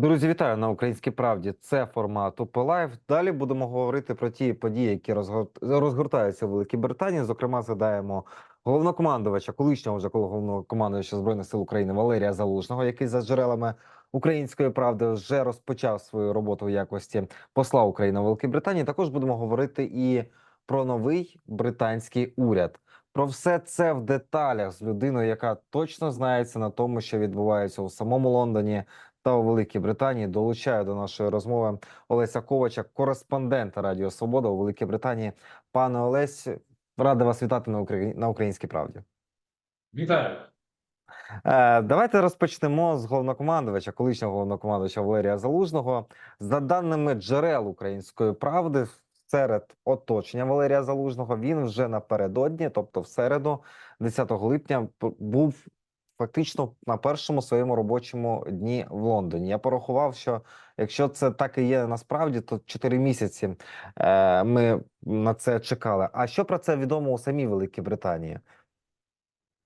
Друзі, вітаю на українській правді. Це формат УП Лайв. Далі будемо говорити про ті події, які розгорт... розгортаються в Великій Британії. Зокрема, згадаємо головнокомандувача, колишнього вже головнокомандувача збройних сил України Валерія Залужного, який за джерелами української правди вже розпочав свою роботу в якості посла України в Великій Британії. Також будемо говорити і про новий британський уряд. Про все це в деталях з людиною, яка точно знається на тому, що відбувається у самому Лондоні та у Великій Британії. Долучаю до нашої розмови Олеся Ковача, кореспондента Радіо Свобода у Великій Британії. Пане Олесь, радий вас вітати на Украї... на українській правді. Вітаю. Е, давайте розпочнемо з головнокомандувача, колишнього головнокомандувача Валерія Залужного. За даними джерел української правди, серед оточення Валерія Залужного він вже напередодні, тобто в середу, 10 липня, був фактично на першому своєму робочому дні в Лондоні. Я порахував, що якщо це так і є насправді, то 4 місяці е, ми на це чекали. А що про це відомо у самій Великій Британії?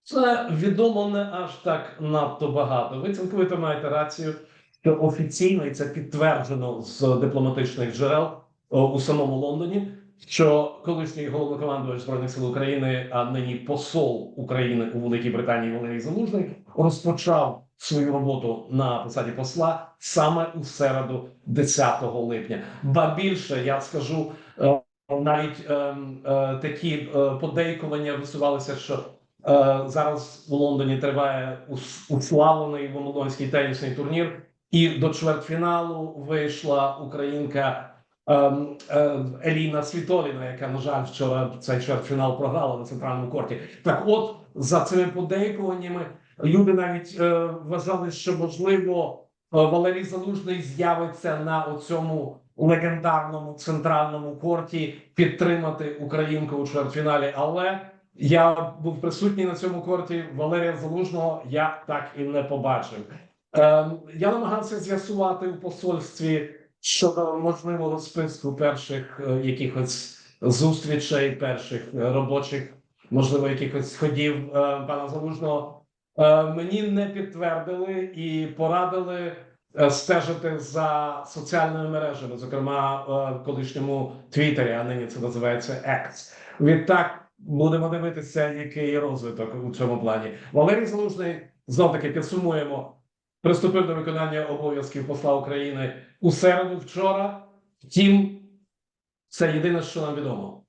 Це відомо не аж так надто багато. Ви цілковито маєте рацію, що офіційно і це підтверджено з дипломатичних джерел у самому Лондоні. Що колишній головнокомандувач збройних сил України, а нині посол України у Великій Британії Валерій Залужний, розпочав свою роботу на посаді посла саме у середу, 10 липня. Ба більше я скажу е, навіть ем, е, такі е, подейкування висувалися, що Е, Зараз у Лондоні триває уславлений Вимблдонський тенісний турнір, і до чвертьфіналу вийшла українка е, Еліна Світоліна, яка, на жаль, вчора цей чвертьфінал програла на центральному корті. Так, от за цими подейкуваннями люди навіть е, вважали, що можливо е, Валерій Залужний з'явиться на оцьому легендарному центральному корті підтримати Українку у чвертьфіналі, але я був присутній на цьому корті. Валерія Залужного я так і не побачив. Ем, я намагався з'ясувати у посольстві щодо можливого списку перших е, якихось зустрічей, перших е, робочих, можливо, якихось ходів е, пана Залужного. Мені не підтвердили і порадили стежити за соціальними мережами, зокрема в колишньому Твіттері, а нині це називається X. Відтак будемо дивитися, який розвиток у цьому плані. Валерій Залужний знов таки підсумуємо. Приступив до виконання обов'язків посла України у середу вчора. Втім, це єдине, що нам відомо.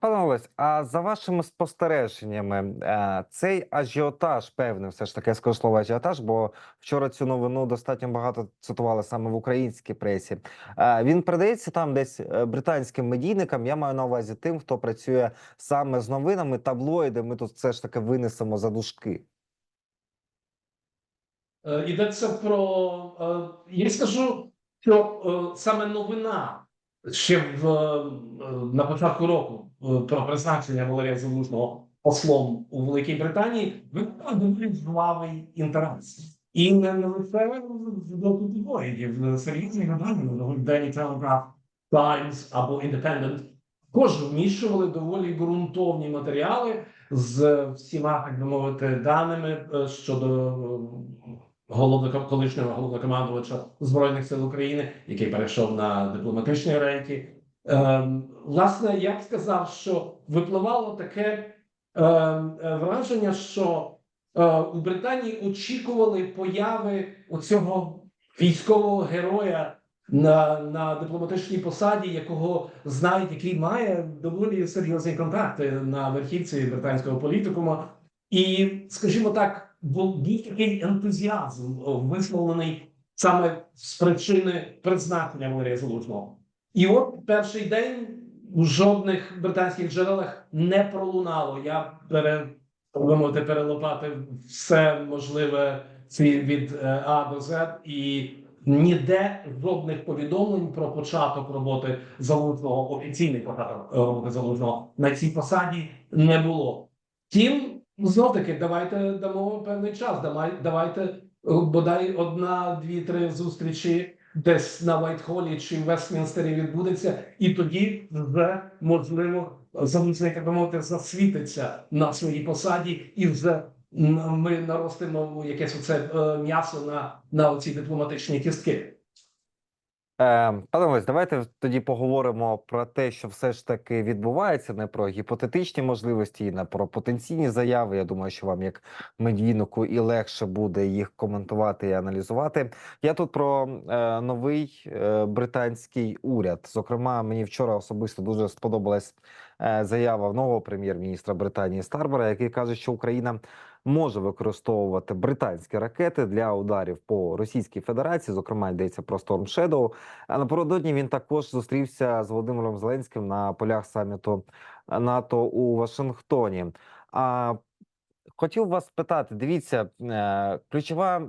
Пане Олесь, а за вашими спостереженнями, е, цей ажіотаж, певний, все ж таки я скажу слово ажіотаж, бо вчора цю новину достатньо багато цитували саме в українській пресі. Е, Він передається там десь е, британським медійникам. Я маю на увазі тим, хто працює саме з новинами, таблоїди. Ми тут все ж таки винесемо за дужки. Е, Йдеться про е, я скажу, що е, саме новина ще в на початку року про призначення Валерія Залужного послом у Великій Британії дуже жвавий інтерес. І не, лише боку tabloїдів, серйозні видання, Daily Telegraph, Times або Independent, також вміщували доволі ґрунтовні матеріали з всіма, так би мовити, даними щодо головноком колишнього головнокомандувача збройних сил України, який перейшов на дипломатичні рейки. Ем, власне, я б сказав, що випливало таке ем, враження, що е, у Британії очікували появи оцього військового героя на, на дипломатичній посаді, якого знають, який має доволі серйозні контакти на верхівці британського політикума. І, скажімо так, був такий ентузіазм висловлений саме з причини призначення Валерія Залужного. І от перший день у жодних британських джерелах не пролунало. Я пере, так би мовити, перелопатив все можливе від е, А до З і ніде жодних повідомлень про початок роботи залужного, офіційний початок е, роботи залужного на цій посаді не було. Втім, знов таки, давайте дамо певний час. Давай, давайте е, бодай одна, дві, три зустрічі десь на Вайтхолі чи в Вестмінстері відбудеться, і тоді вже можливо залужний, так би мовити, засвітиться на своїй посаді і вже ми наростимо якесь оце е, м'ясо на, на оці дипломатичні кістки. Е, пане Олесь, давайте тоді поговоримо про те, що все ж таки відбувається, не про гіпотетичні можливості, і не про потенційні заяви. Я думаю, що вам, як медійнику, і легше буде їх коментувати і аналізувати. Я тут про е, новий е, британський уряд. Зокрема, мені вчора особисто дуже сподобалась е, заява нового прем'єр-міністра Британії Старбера, який каже, що Україна може використовувати британські ракети для ударів по Російській Федерації. Зокрема, йдеться про Storm Shadow. А напередодні він також зустрівся з Володимиром Зеленським на полях саміту НАТО у Вашингтоні. А хотів вас питати: дивіться, е, ключове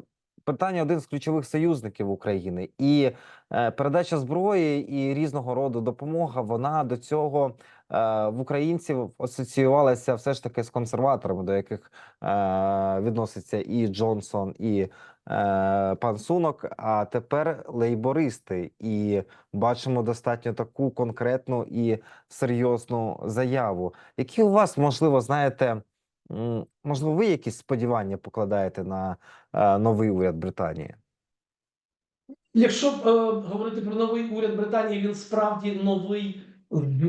питання один з ключових союзників України, і е, передача зброї і різного роду допомога. Вона до цього в українців асоціювалася все ж таки з консерваторами, до яких е, відноситься і Джонсон, і е, пан Сунок. А тепер лейбористи, і бачимо достатньо таку конкретну і серйозну заяву. Які у вас можливо знаєте? Можливо, ви якісь сподівання покладаєте на е, новий уряд Британії? Якщо е, говорити про новий уряд Британії, він справді новий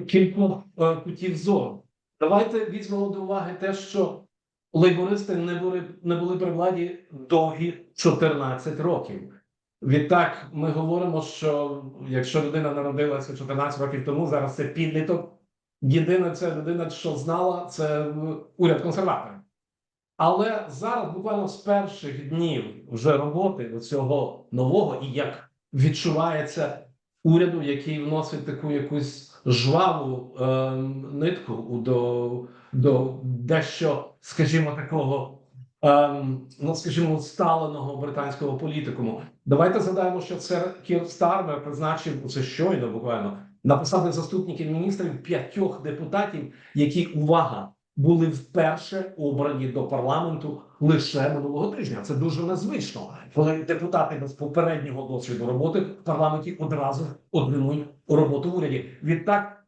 кількох е, кутів зору. Давайте візьмемо до уваги те, що лейбористи не були, не були при владі довгі 14 років. Відтак, ми говоримо, що якщо людина народилася 14 років тому, зараз це підліток. Єдине, це людина, що знала, це е, уряд консерваторів. Але зараз, буквально з перших днів вже роботи цього нового, і як відчувається уряду, який вносить таку якусь жваву е, нитку до, до дещо, скажімо, такого, е, ну скажімо, сталеного британського політикуму. Давайте згадаємо, що це Кір Стармер призначив це щойно буквально на посади заступників міністрів п'ятьох депутатів, які увага були вперше обрані до парламенту лише минулого тижня. Це дуже незвично, коли депутати без попереднього досвіду роботи в парламенті одразу отримують роботу в уряді. Відтак,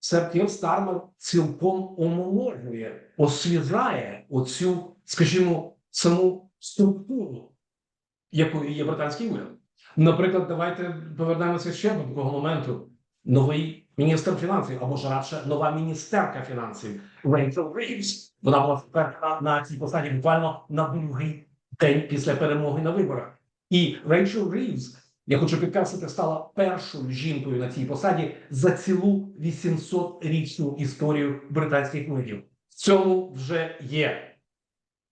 сер Кір Стармер цілком омоложує, освіжає оцю, скажімо, саму структуру, якою є британський уряд. Наприклад, давайте повернемося ще до такого моменту. Новий міністр фінансів, або ж радше нова міністерка фінансів Рейчел Рівз. Вона була вперта на цій посаді буквально на другий день після перемоги на виборах. І Рейчел Рівз, я хочу підкреслити, стала першою жінкою на цій посаді за цілу 800-річну історію британських урядів. В цьому вже є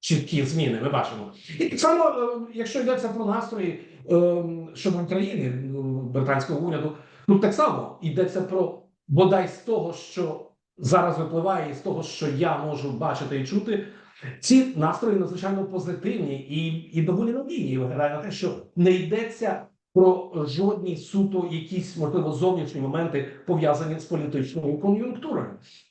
чіткі зміни. Ми бачимо. І так само, е, якщо йдеться про настрої е, щодо України ну, британського уряду, тут так само йдеться про бодай з того, що зараз випливає, і з того, що я можу бачити і чути. Ці настрої надзвичайно позитивні і, і доволі надійні. Виглядає на те, що не йдеться про жодні суто якісь можливо зовнішні моменти пов'язані з політичною кон'юнктурою.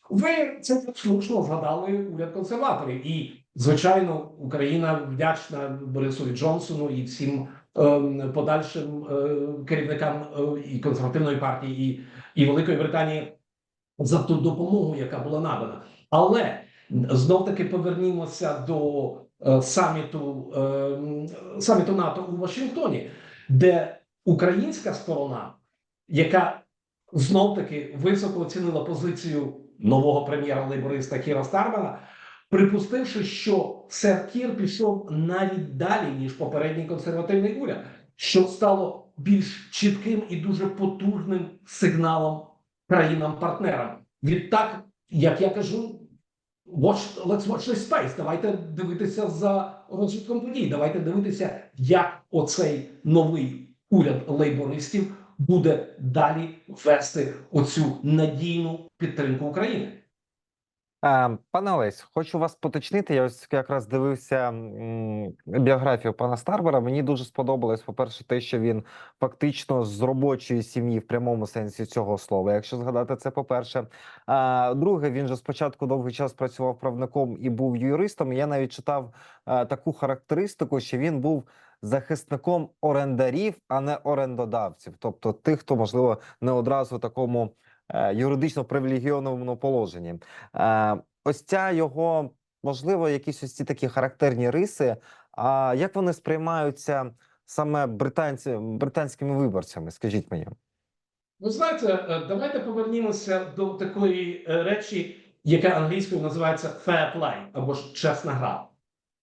Ви це слушно згадали уряд консерваторів, і звичайно, Україна вдячна Борисові Джонсону і всім подальшим е, керівникам е, і консервативної партії, і, і Великої Британії за ту допомогу, яка була надана. Але знов таки повернімося до е, саміту, е, саміту НАТО у Вашингтоні, де українська сторона, яка знов таки високо оцінила позицію нового прем'єра лейбориста Кіра Стармера, припустивши, що сер Кір пішов навіть далі ніж попередній консервативний уряд, що стало більш чітким і дуже потужним сигналом країнам-партнерам. Відтак, як я кажу, watch, let's watch this space. Давайте дивитися за розвитком подій. Давайте дивитися, як оцей новий уряд лейбористів буде далі вести оцю надійну підтримку України. Е, Пане Олесь, хочу вас поточнити. Я ось якраз дивився біографію пана Старбера. Мені дуже сподобалось, по-перше, те, що він фактично з робочої сім'ї в прямому сенсі цього слова. Якщо згадати це, по-перше. А друге, він же спочатку довгий час працював правником і був юристом. Я навіть читав е, таку характеристику, що він був захисником орендарів, а не орендодавців, тобто тих, хто можливо не одразу такому юридично привілегійованому положенні. Е, ось ця його можливо, якісь ось ці такі характерні риси. А як вони сприймаються саме британці, британськими виборцями? Скажіть мені. Ви знаєте, е, давайте повернімося до такої е, речі, яка англійською називається fair play або ж чесна гра.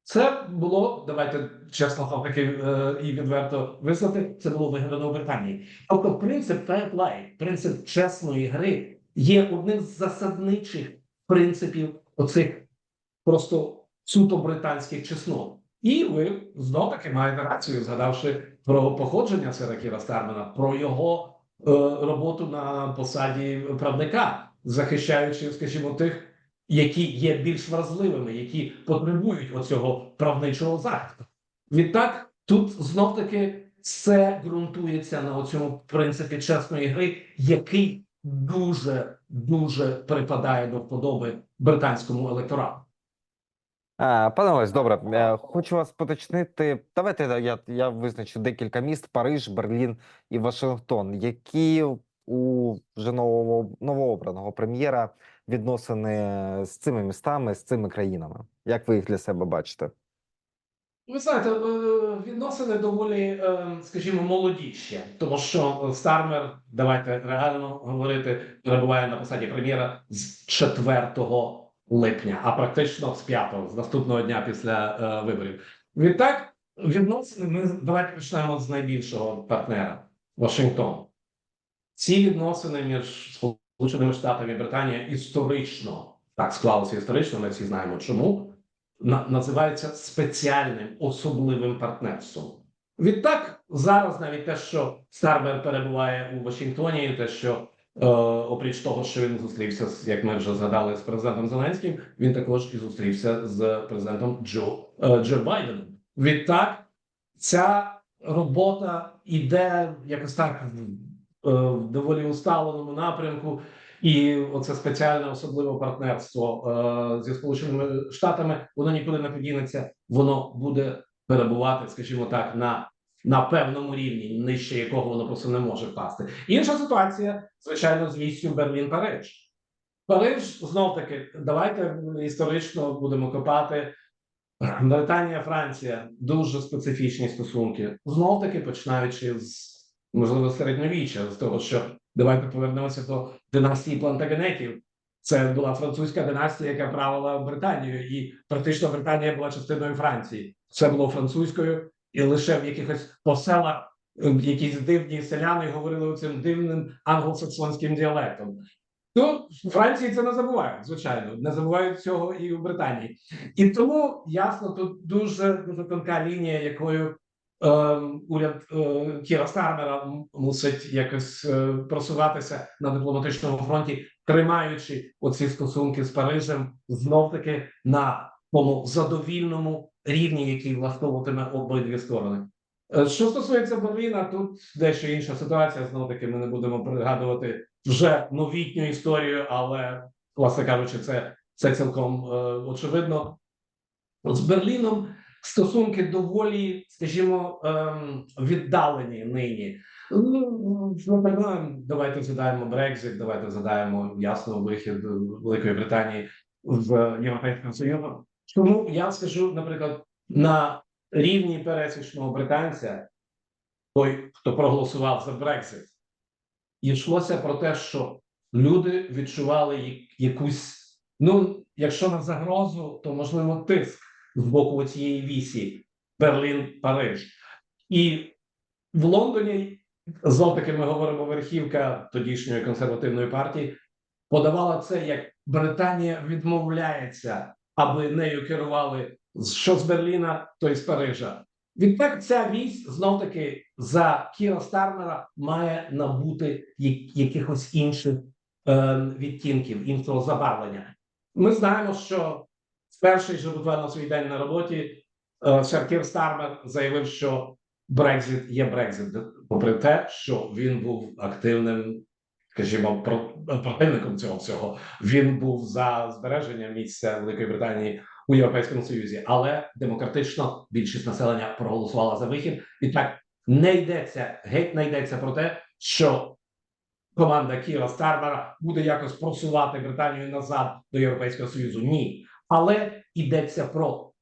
Це було, давайте чесно таки е, і відверто визнати, це було вигадано в Британії. Тобто принцип play, принцип чесної гри є одним з засадничих принципів оцих просто суто британських чеснот. І ви знов таки маєте рацію, згадавши про походження Сера Кіра Стармена, про його е, роботу на посаді правника, захищаючи, скажімо, тих, які є більш вразливими, які потребують оцього правничого захисту. Відтак, тут знов таки все ґрунтується на цьому принципі чесної гри, який дуже дуже припадає до вподоби британському електорату. Пане Олесь, добре, е, хочу вас поточнити. Давайте я- я, визначу декілька міст: Париж, Берлін і Вашингтон, які у вже нового новообраного прем'єра відносини з цими містами, з цими країнами. Як ви їх для себе бачите? Ви знаєте, е, відносини доволі, е, скажімо, молоді ще, тому що Стармер, давайте реально говорити, перебуває на посаді прем'єра з 4 липня, а практично з 5, з наступного дня після е, виборів. Відтак, відносини ми давайте почнемо з найбільшого партнера Вашингтон. Ці відносини між Сполученими Штатами і Британією історично так склалося історично. Ми всі знаємо чому називається спеціальним особливим партнерством. Відтак, зараз навіть те, що Старбер перебуває у Вашингтоні, те, що е, опріч того, що він зустрівся з, як ми вже згадали, з президентом Зеленським, він також і зустрівся з президентом Джо, е, Джо Байденом. Відтак, ця робота іде якось так в, е, в доволі усталеному напрямку. І оце спеціальне особливе партнерство е, зі сполученими штатами воно нікуди не подінеться. Воно буде перебувати, скажімо так, на, на певному рівні, нижче якого воно просто не може впасти. Інша ситуація, звичайно, з вістю Берлін-Париж. Париж знов таки, давайте історично будемо копати. Британія, Франція дуже специфічні стосунки. Знов таки починаючи з можливо середньовіччя, з того, що давайте повернемося до династії Плантагенетів. Це була французька династія, яка правила Британією, і практично Британія була частиною Франції. Все було французькою, і лише в якихось поселах е, якісь дивні селяни говорили цим дивним англосаксонським діалектом. То в Франції це не забувають, звичайно, не забувають цього і в Британії. І тому ясно, тут дуже дуже тонка лінія, якою уряд е, Кіра Стармера мусить якось е, просуватися на дипломатичному фронті, тримаючи оці стосунки з Парижем знов таки на тому задовільному рівні, який влаштовуватиме обидві сторони. Е, Що стосується Берліна, тут дещо інша ситуація. Знов таки, ми не будемо пригадувати вже новітню історію, але, власне кажучи, це, це цілком е, очевидно. З Берліном стосунки доволі, скажімо, ем, віддалені нині. Ну, давайте згадаємо Брекзит, давайте згадаємо ясно вихід Великої Британії в Європейському Союзу. Тому я скажу, наприклад, на рівні пересічного британця, той, хто проголосував за Брекзит, йшлося про те, що люди відчували якусь, ну, якщо не загрозу, то можливо тиск з боку цієї вісі Берлін-Париж. І в Лондоні знов таки ми говоримо верхівка тодішньої консервативної партії подавала це як Британія відмовляється, аби нею керували що з Берліна, то й з Парижа. Відтак ця вісь знов таки за Кіра Стармера має набути якихось інших е, відтінків, іншого забарвлення. Ми знаємо, що перший же буквально свій день на роботі е, сер Кір Стармер заявив, що Брекзит є Брекзит, попри те, що він був активним, скажімо, про- противником цього всього. Він був за збереження місця Великої Британії у Європейському Союзі, але демократично більшість населення проголосувала за вихід. І так не йдеться, геть не йдеться про те, що команда Кіра Стармера буде якось просувати Британію назад до Європейського Союзу. Ні. Але йдеться про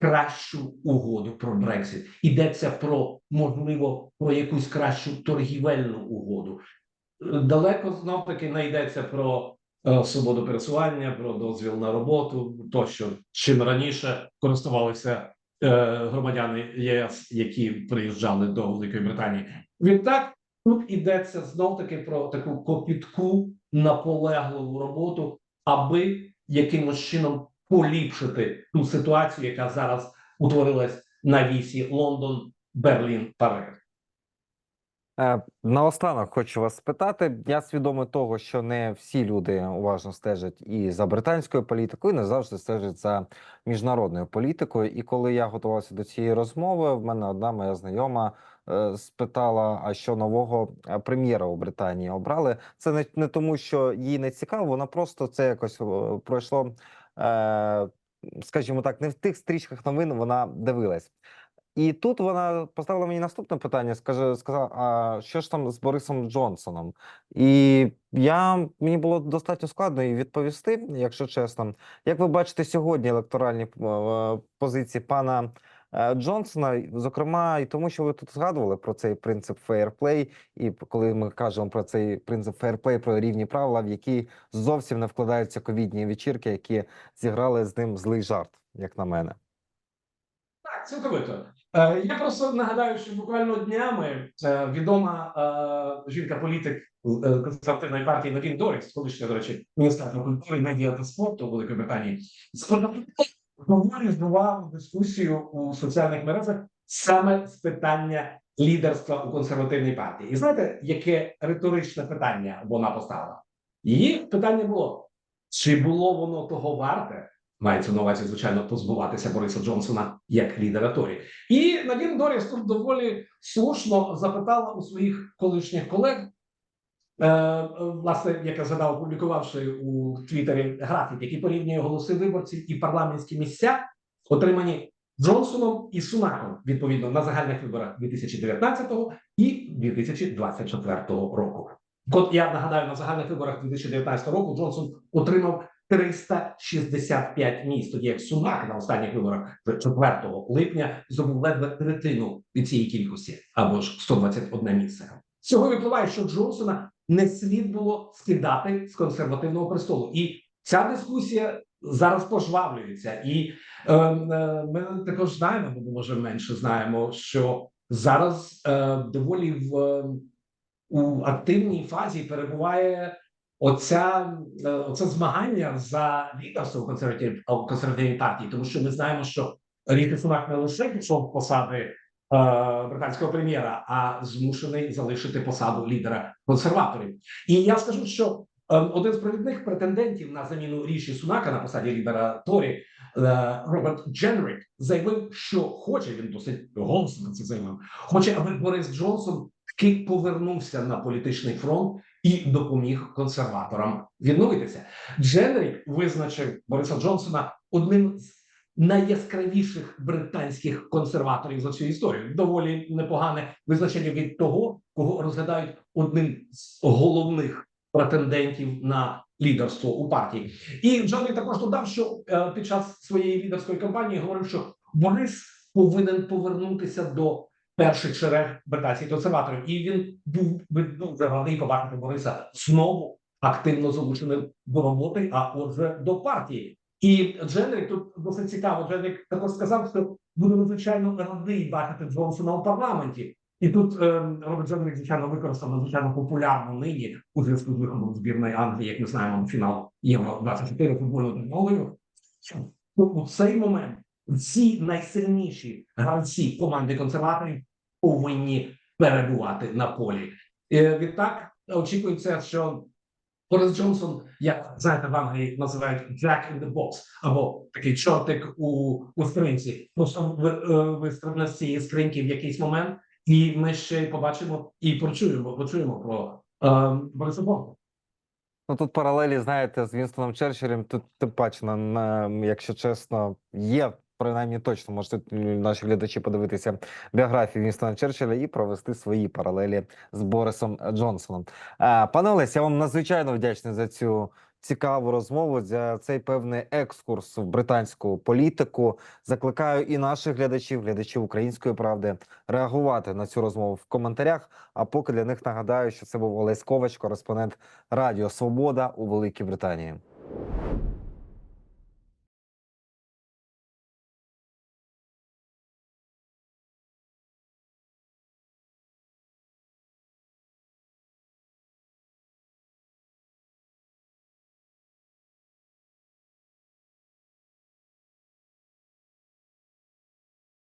кращу угоду про Брексит, йдеться про можливо про якусь кращу торгівельну угоду. Далеко знов таки не йдеться про е, свободу пересування, про дозвіл на роботу, тощо чим раніше користувалися е, громадяни ЄС, які приїжджали до Великої Британії. Відтак тут йдеться знов таки про таку копітку наполегливу роботу, аби якимось чином поліпшити ту ситуацію, яка зараз утворилась на вісі Лондон, Берлін, Париж. Е, Наостанок хочу вас спитати. Я свідомий того, що не всі люди уважно стежать і за британською політикою, і не завжди стежать за міжнародною політикою. І коли я готувався до цієї розмови, в мене одна моя знайома е, спитала: а що нового е, прем'єра у Британії обрали? Це не, не тому, що їй не цікаво, вона просто це якось пройшло. Е, Скажімо так, не в тих стрічках новин вона дивилась. І тут вона поставила мені наступне питання. Скаже, сказала: а що ж там з Борисом Джонсоном? І я мені було достатньо складно їй відповісти, якщо чесно. Як ви бачите сьогодні електоральні е, позиції пана Джонсона, зокрема, і тому, що ви тут згадували про цей принцип фейерплей, і коли ми кажемо про цей принцип фейерплей, про рівні правила, в які зовсім не вкладаються ковідні вечірки, які зіграли з ним злий жарт, як на мене. Так, цілковито. Е, я просто нагадаю, що буквально днями е, відома е, жінка-політик е, консервативної партії Надін Доріс, колишня, до речі, міністерка культури, медіа та спорту Великої Британії, говорить збивав дискусію у соціальних мережах саме з питання лідерства у консервативній партії. І знаєте, яке риторичне питання вона поставила? Її питання було: чи було воно того варте? Мається на увазі, звичайно, позбуватися Бориса Джонсона як лідера Торі. І Надін Доріс тут доволі слушно запитала у своїх колишніх колег, власне, яка згадала, опублікувавши у Твіттері графік, який порівнює голоси виборців і парламентські місця, отримані Джонсоном і Сунаком відповідно на загальних виборах 2019 і 2024 року. От я нагадаю, на загальних виборах 2019 року Джонсон отримав 365 місць, тоді як Сунак на останніх виборах 4 липня здобув ледве третину від цієї кількості або ж 121 місце. З Цього випливає, що Джонсона не слід було скидати з консервативного престолу, і ця дискусія зараз пожвавлюється. І е, е, ми також знаємо, бо може менше знаємо, що зараз е, доволі в у активній фазі перебуває оця, е, оце змагання за лідерство консервативній партії, тому що ми знаємо, що Ріхі Сунак не лише пішов посади британського прем'єра, а змушений залишити посаду лідера консерваторів. І я скажу, що е, один з провідних претендентів на заміну Ріші Сунака на посаді лідера Торі е, Роберт Дженрік заявив, що хоче він досить голосно це заявив. Хоче, аби Борис Джонсон таки повернувся на політичний фронт і допоміг консерваторам відновитися. Дженрік визначив Бориса Джонсона одним з найяскравіших британських консерваторів за всю історію. Доволі непогане визначення від того, кого розглядають одним з головних претендентів на лідерство у партії. І Дженрік також додав, що е, під час своєї лідерської кампанії говорив, що Борис повинен повернутися до перших черег британських консерваторів, і він був дуже радий побачити Бориса знову активно залученим до роботи, а отже, до партії. І Дженрік тут досить цікаво. Дженрік також сказав, що буде надзвичайно радий бачити Джонсона у парламенті. І тут е, Роберт Дженрік, звичайно, використав надзвичайно популярну нині у зв'язку з виходом збірної Англії, як ми знаємо, на фінал Євро 24 футбольного технологію. У цей момент всі найсильніші гравці команди консерваторів повинні перебувати на полі. Е, Відтак очікується, що Борис Джонсон, як знаєте, в Англії називають Jack in the box, або такий чортик у, у скринці, просто е, вистрибне з цієї скриньки в якийсь момент, і ми ще побачимо і почуємо, почуємо про е, Бориса Джонсона. Ну тут паралелі, знаєте, з Вінстоном Черчиллем, тут тим паче, на, на, якщо чесно, є. Принаймні точно можуть наші глядачі подивитися біографію Вінстона Черчилля і провести свої паралелі з Борисом Джонсоном. Е, Пане Олесь, я вам надзвичайно вдячний за цю цікаву розмову за цей певний екскурс в британську політику. Закликаю і наших глядачів, глядачів української правди, реагувати на цю розмову в коментарях. А поки для них нагадаю, що це був Олесь Ковач, кореспондент Радіо Свобода у Великій Британії.